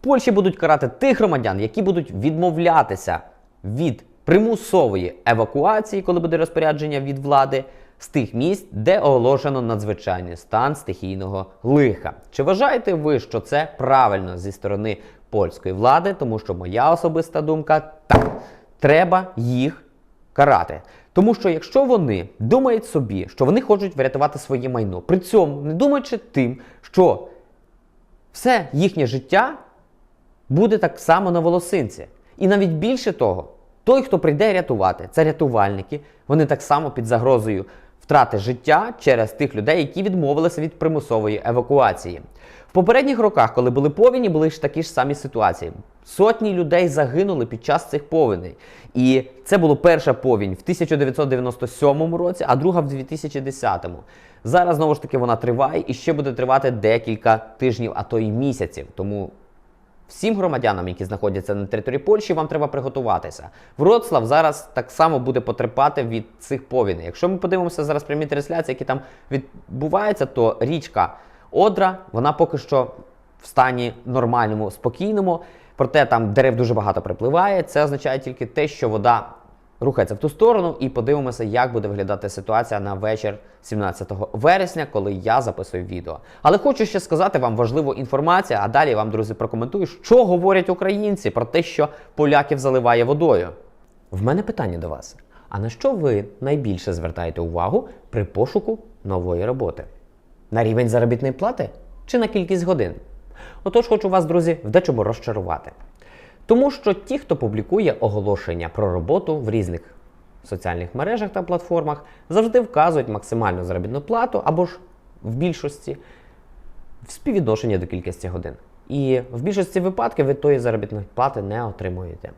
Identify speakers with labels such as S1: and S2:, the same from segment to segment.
S1: Польщі будуть карати тих громадян, які будуть відмовлятися від примусової евакуації, коли буде розпорядження від влади, з тих місць, де оголошено надзвичайний стан стихійного лиха. Чи вважаєте ви, що це правильно зі сторони польської влади? Тому що моя особиста думка так, треба їх карати. Тому що якщо вони думають собі, що вони хочуть врятувати своє майно, при цьому не думаючи тим, що все їхнє життя буде так само на волосинці. І навіть більше того, той, хто прийде рятувати, це рятувальники, вони так само під загрозою втрати життя через тих людей, які відмовилися від примусової евакуації. В попередніх роках, коли були повені, були ж такі ж самі ситуації. Сотні людей загинули під час цих повеней. І це була перша повінь в 1997 році, а друга в 2010. Зараз знову ж таки вона триває і ще буде тривати декілька тижнів, а то й місяців. Тому Всім громадянам, які знаходяться на території Польщі, вам треба приготуватися. Вроцлав зараз так само буде потерпати від цих повіней. Якщо ми подивимося зараз прямі трансляції, які там відбуваються, то річка Одра, вона поки що в стані нормальному, спокійному. Проте там дерев дуже багато припливає. Це означає тільки те, що вода рухається в ту сторону, і подивимося, як буде виглядати ситуація на вечір 17 вересня, коли я записую відео. Але хочу ще сказати вам важливу інформацію, а далі вам, друзі, прокоментую, що говорять українці про те, що поляків заливає водою. В мене питання до вас: а на що ви найбільше звертаєте увагу при пошуку нової роботи? На рівень заробітної плати чи на кількість годин? Отож, хочу вас, друзі, в дечому розчарувати. Тому що ті, хто публікує оголошення про роботу в різних соціальних мережах та платформах, завжди вказують максимальну заробітну плату або ж в більшості в співвідношенні до кількості годин. І в більшості випадків ви тої заробітної плати не отримуєте.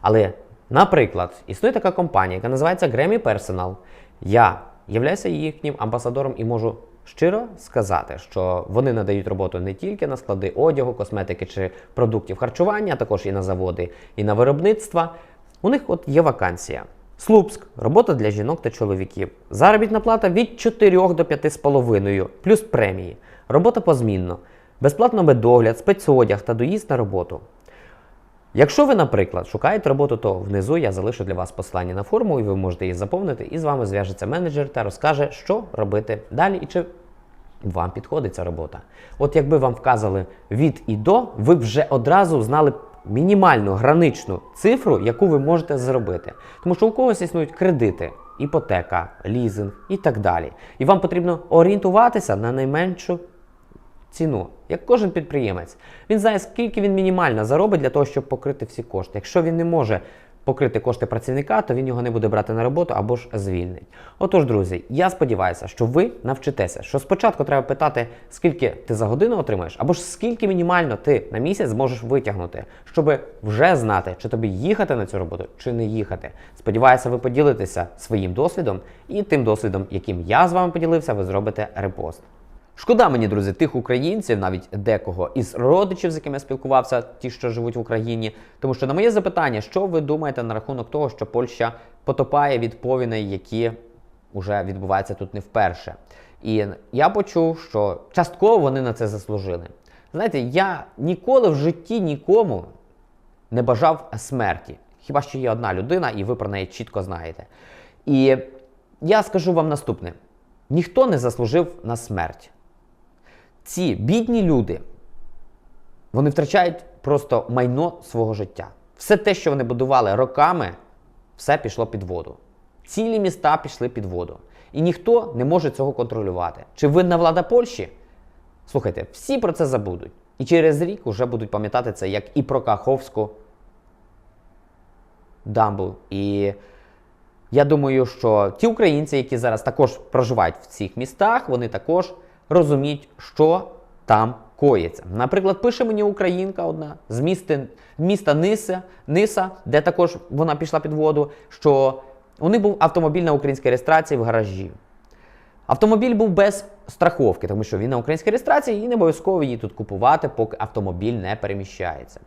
S1: Але, наприклад, існує така компанія, яка називається Grammy Personal. Я являюся їхнім амбасадором і можу щиро сказати, що вони надають роботу не тільки на склади одягу, косметики чи продуктів харчування, а також і на заводи, і на виробництва. У них от є вакансія. Слупськ робота для жінок та чоловіків. Заробітна плата від 4 до 5,5, плюс премії. Робота позмінно. Безплатно медогляд, спецодяг та доїзд на роботу. Якщо ви, наприклад, шукаєте роботу, то внизу я залишу для вас посилання на форму, і ви можете її заповнити, і з вами зв'яжеться менеджер та розкаже, що робити далі і чи вам підходить ця робота. От якби вам вказали від і до, ви б вже одразу знали мінімальну граничну цифру, яку ви можете зробити. Тому що у когось існують кредити, іпотека, лізинг і так далі. І вам потрібно орієнтуватися на найменшу ціну, як кожен підприємець. Він знає, скільки він мінімально заробить для того, щоб покрити всі кошти. Якщо він не може покрити кошти працівника, то він його не буде брати на роботу або ж звільнить. Отож, друзі, я сподіваюся, що ви навчитеся, що спочатку треба питати, скільки ти за годину отримаєш, або ж скільки мінімально ти на місяць зможеш витягнути, щоб вже знати, чи тобі їхати на цю роботу, чи не їхати. Сподіваюся, ви поділитеся своїм досвідом і тим досвідом, яким я з вами поділився, ви зробите репост. Шкода мені, друзі, тих українців, навіть декого із родичів, з якими я спілкувався, ті, що живуть в Україні. Тому що на моє запитання, що ви думаєте на рахунок того, що Польща потопає від повіней, які вже відбуваються тут не вперше. І я почув, що частково вони на це заслужили. Знаєте, я ніколи в житті нікому не бажав смерті. Хіба що є одна людина, і ви про неї чітко знаєте. І я скажу вам наступне: ніхто не заслужив на смерть. Ці бідні люди, вони втрачають просто майно свого життя. Все те, що вони будували роками, все пішло під воду. Цілі міста пішли під воду. І ніхто не може цього контролювати. Чи винна влада Польщі? Слухайте, всі про це забудуть. І через рік вже будуть пам'ятати це як і про Каховську дамбу. І я думаю, що ті українці, які зараз також проживають в цих містах, вони також розуміють, що там коїться. Наприклад, пише мені українка одна з міста, міста Ниса, Ниса, де також вона пішла під воду, що у них був автомобіль на українській реєстрації в гаражі. Автомобіль був без страховки, тому що він на українській реєстрації і не обов'язково її тут купувати, поки автомобіль не переміщається.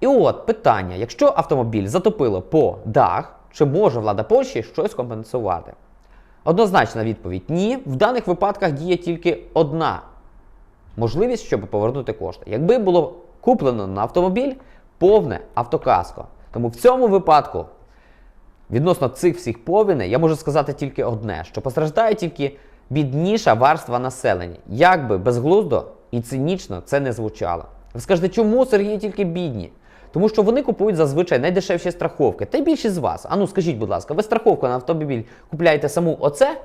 S1: І от питання: якщо автомобіль затопило по дах, чи може влада Польщі щось компенсувати? Однозначна відповідь ні. В даних випадках діє тільки одна можливість, щоб повернути кошти. Якби було куплено на автомобіль повне автокаско. Тому в цьому випадку Відносно цих всіх повіней, я можу сказати тільки одне: що постраждає тільки бідніша варства населення. Як би безглуздо і цинічно це не звучало. Ви скажете, чому Сергій тільки бідні? Тому що вони купують зазвичай найдешевші страховки. Та й більшість з вас. Ану, скажіть, будь ласка, ви страховку на автомобіль купляєте саму оце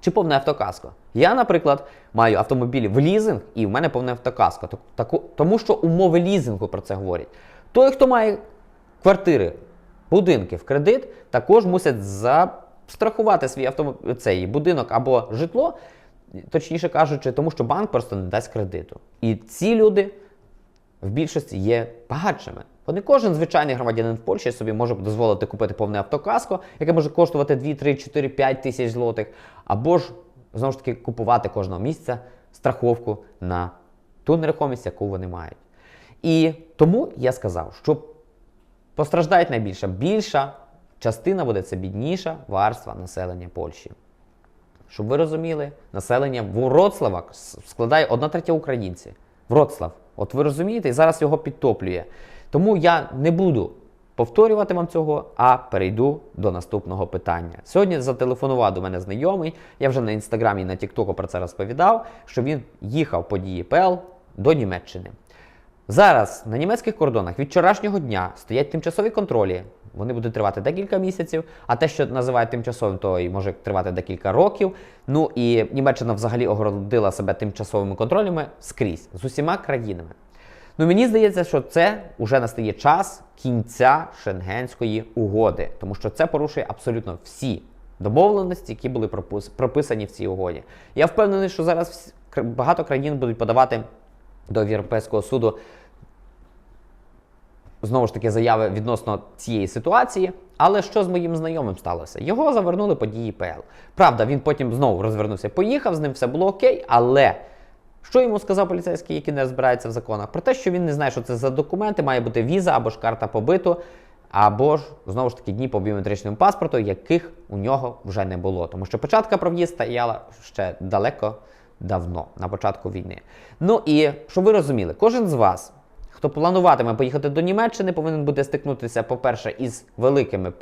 S1: чи повне автокаско? Я, наприклад, маю автомобіль в лізинг і в мене повне автокаско. Тому що умови лізингу про це говорять. Той, хто має квартири, будинки в кредит, також мусять застрахувати свій автомобіль, цей будинок або житло, точніше кажучи, тому що банк просто не дасть кредиту. І ці люди в більшості є багатшими. Бо не кожен звичайний громадянин в Польщі собі може дозволити купити повне автокаско, яке може коштувати 2, 3, 4, 5 тисяч злотих, або ж знову ж таки купувати кожного місяця страховку на ту нерухомість, яку вони мають. І тому я сказав, що постраждають найбільше. Більша частина буде це бідніша варства населення Польщі. Щоб ви розуміли, населення Вроцлава складає 1 третя українці. Вроцлав. От ви розумієте, і зараз його підтоплює. Тому я не буду повторювати вам цього, а перейду до наступного питання. Сьогодні зателефонував до мене знайомий. Я вже на інстаграмі і на Тіктоку про це розповідав, що він їхав по ДІПЛ до Німеччини. Зараз на німецьких кордонах від вчорашнього дня стоять тимчасові контролі. Вони будуть тривати декілька місяців, а те, що називають тимчасовим, то і може тривати декілька років. Ну і Німеччина взагалі огородила себе тимчасовими контролями скрізь з усіма країнами. Ну мені здається, що це вже настає час кінця Шенгенської угоди, тому що це порушує абсолютно всі домовленості, які були пропис- прописані в цій угоді. Я впевнений, що зараз багато країн будуть подавати до Європейського суду знову ж таки заяви відносно цієї ситуації. Але що з моїм знайомим сталося? Його завернули по дії ПЛ. Правда, він потім знову розвернувся, поїхав, з ним все було окей, але. Що йому сказав поліцейський, який не розбирається в законах? Про те, що він не знає, що це за документи, має бути віза або ж карта побиту, або ж знову ж таки дні по біометричному паспорту, яких у нього вже не було. Тому що початка про в'їзд стояла ще далеко давно, на початку війни. Ну і щоб ви розуміли, кожен з вас, хто плануватиме поїхати до Німеччини, повинен буде стикнутися, по-перше, із великими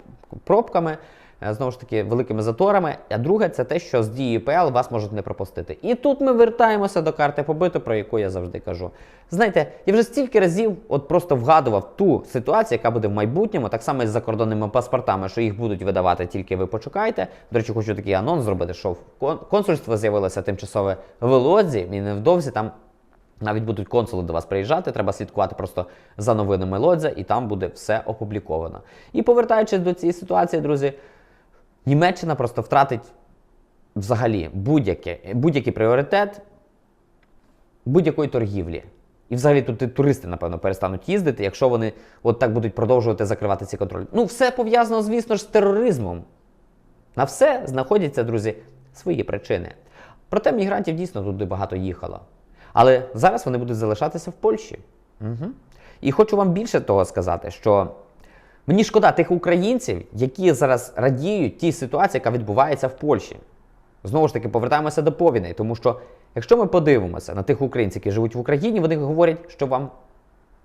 S1: пробками. е, Знову ж таки, великими заторами. А друге, це те, що з дією ПЛ вас можуть не пропустити. І тут ми вертаємося до карти побиту, про яку я завжди кажу. Знаєте, я вже стільки разів от просто вгадував ту ситуацію, яка буде в майбутньому, так само і з закордонними паспортами, що їх будуть видавати тільки ви почекайте. До речі, хочу такий анонс зробити, що консульство з'явилося тимчасове в Лодзі, і невдовзі там навіть будуть консули до вас приїжджати, треба слідкувати просто за новинами Лодзя, і там буде все опубліковано. І повертаючись до цієї ситуації, друзі, Німеччина просто втратить взагалі будь-який будь-який пріоритет будь-якої торгівлі. І взагалі тут і туристи, напевно, перестануть їздити, якщо вони от так будуть продовжувати закривати ці контролі. Ну, все пов'язано, звісно ж, з тероризмом. На все знаходяться, друзі, свої причини. Проте мігрантів дійсно туди багато їхало. Але зараз вони будуть залишатися в Польщі. Угу. І хочу вам більше того сказати, що мені шкода тих українців, які зараз радіють тій ситуації, яка відбувається в Польщі. Знову ж таки, повертаємося до повіней, тому що якщо ми подивимося на тих українців, які живуть в Україні, вони говорять, що вам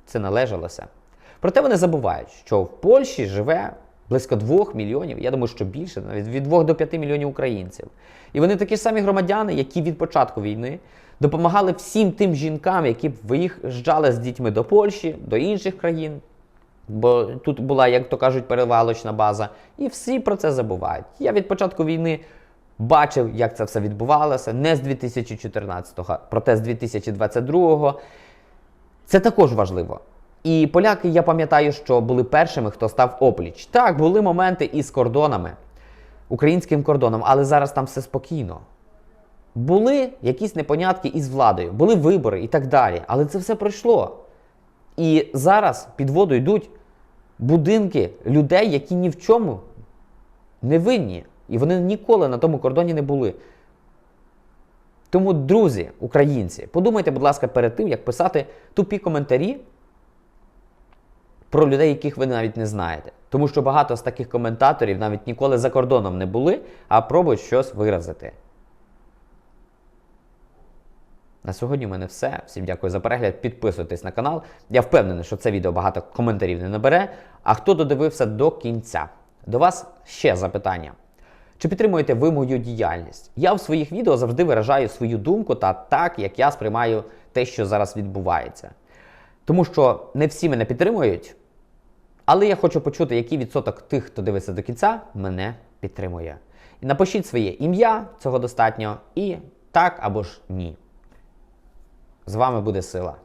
S1: це належалося. Проте вони забувають, що в Польщі живе близько 2 мільйонів, я думаю, що більше, навіть від 2 до 5 мільйонів українців. І вони такі ж самі громадяни, які від початку війни допомагали всім тим жінкам, які виїжджали з дітьми до Польщі, до інших країн. Бо тут була, як то кажуть, перевалочна база, і всі про це забувають. Я від початку війни бачив, як це все відбувалося, не з 2014-го, проте з 2022-го. Це також важливо. І поляки, я пам'ятаю, що були першими, хто став опліч. Так, були моменти із кордонами, українським кордоном, але зараз там все спокійно. Були якісь непонятки із владою, були вибори і так далі. Але це все пройшло. І зараз під воду йдуть будинки людей, які ні в чому не винні. І вони ніколи на тому кордоні не були. Тому, друзі, українці, подумайте, будь ласка, перед тим, як писати тупі коментарі про людей, яких ви навіть не знаєте. Тому що багато з таких коментаторів навіть ніколи за кордоном не були, а пробують щось виразити. На сьогодні у мене все. Всім дякую за перегляд. Підписуйтесь на канал. Я впевнений, що це відео багато коментарів не набере. А хто додивився до кінця? До вас ще запитання. Чи підтримуєте ви мою діяльність? Я в своїх відео завжди виражаю свою думку та так, як я сприймаю те, що зараз відбувається. Тому що не всі мене підтримують, але я хочу почути, який відсоток тих, хто дивиться до кінця, мене підтримує. Напишіть своє ім'я, цього достатньо, і так або ж ні. З вами буде сила.